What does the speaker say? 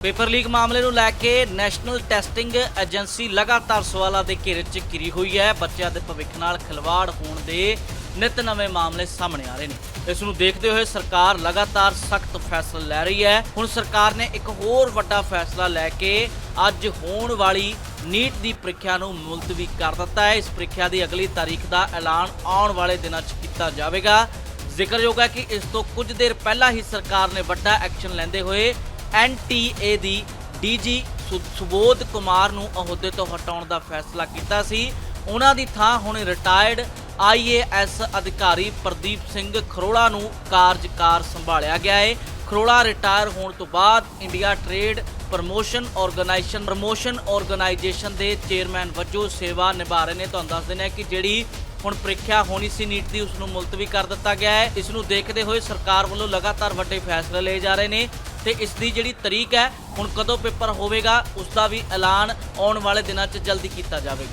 Paper leak ਮਾਮਲੇ ਨੂੰ ਲੈ ਕੇ ਨੈਸ਼ਨਲ ਟੈਸਟਿੰਗ ਏਜੰਸੀ ਲਗਾਤਾਰ ਸਵਾਲਾਂ ਦੇ ਘੇਰੇ 'ਚ ਘਿਰੀ ਹੋਈ ਹੈ। ਬੱਚਿਆਂ ਦੇ ਭਵਿੱਖ ਨਾਲ ਖਿਲਵਾੜ ਹੋਣ ਦੇ ਨਿਤ ਨਵੇਂ ਮਾਮਲੇ ਸਾਹਮਣੇ ਆ ਰਹੇ ਨੇ। ਇਸ ਨੂੰ ਦੇਖਦੇ ਹੋਏ ਸਰਕਾਰ ਲਗਾਤਾਰ ਸਖਤ ਫੈਸਲਾ ਲੈ ਰਹੀ ਹੈ। ਹੁਣ ਸਰਕਾਰ ਨੇ ਇੱਕ ਹੋਰ ਵੱਡਾ ਫੈਸਲਾ ਲੈ ਕੇ ਅੱਜ ਹੋਣ ਵਾਲੀ ਨੀਟ ਦੀ ਪ੍ਰੀਖਿਆ ਨੂੰ ਮੁਲਤਵੀ ਕਰ ਦਿੱਤਾ ਹੈ। ਇਸ ਪ੍ਰੀਖਿਆ ਦੀ ਅਗਲੀ ਤਾਰੀਖ ਦਾ ਐਲਾਨ ਆਉਣ ਵਾਲੇ ਦਿਨਾਂ 'ਚ ਕੀਤਾ ਜਾਵੇਗਾ। ਜ਼ਿਕਰਯੋਗ ਹੈ ਕਿ ਇਸ ਤੋਂ ਕੁਝ ਦੇਰ ਪਹਿਲਾਂ ਹੀ ਸਰਕਾਰ ਨੇ ਵੱਡਾ ਐਕਸ਼ਨ ਲੈਂਦੇ ਹੋਏ ਐਨਟੀਏ ਦੀ ਡੀਜੀ ਸੁਬੋਧ ਕੁਮਾਰ ਨੂੰ ਅਹੁਦੇ ਤੋਂ ਹਟਾਉਣ ਦਾ ਫੈਸਲਾ ਕੀਤਾ ਸੀ। ਉਹਨਾਂ ਦੀ ਥਾਂ ਹੁਣ ਰਿਟਾਇਰਡ ਆਈਏਐਸ ਅਧਿਕਾਰੀ ਪ੍ਰਦੀਪ ਸਿੰਘ ਖਰੋੜਾ ਨੂੰ ਕਾਰਜਕਾਰ ਸੰਭਾਲਿਆ ਗਿਆ ਹੈ ਖਰੋੜਾ ਰਿਟਾਇਰ ਹੋਣ ਤੋਂ ਬਾਅਦ India trade promotion organisation promotion organisation ਦੇ ਚੇਅਰਮੈਨ ਵਜੋਂ ਸੇਵਾ ਨਿਭਾ ਰਹੇ ਨੇ। ਤੁਹਾਨੂੰ ਦੱਸ ਦਿੰਦੇ ਹਾਂ ਕਿ ਜਿਹੜੀ ਹੁਣ ਪ੍ਰੀਖਿਆ ਹੋਣੀ ਸੀ ਨੀਟ ਦੀ ਉਸ ਨੂੰ ਮੁਲਤਵੀ ਕਰ ਦਿੱਤਾ ਗਿਆ ਹੈ। ਇਸ ਨੂੰ ਦੇਖਦੇ ਹੋਏ ਸਰਕਾਰ ਵੱਲੋਂ ਲਗਾਤਾਰ ਵੱਡੇ ਫੈਸਲੇ ਲਏ ਜਾ ਰਹੇ ਨੇ। ਤੇ ਇਸ ਦੀ ਜਿਹੜੀ ਤਰੀਕ ਹੈ, ਹੁਣ ਕਦੋਂ ਪੇਪਰ ਹੋਵੇਗਾ ਉਸ ਦਾ ਵੀ ਐਲਾਨ ਆਉਣ ਵਾਲੇ ਦਿਨਾਂ 'ਚ ਜਲਦੀ ਕੀਤਾ ਜਾਵੇਗਾ।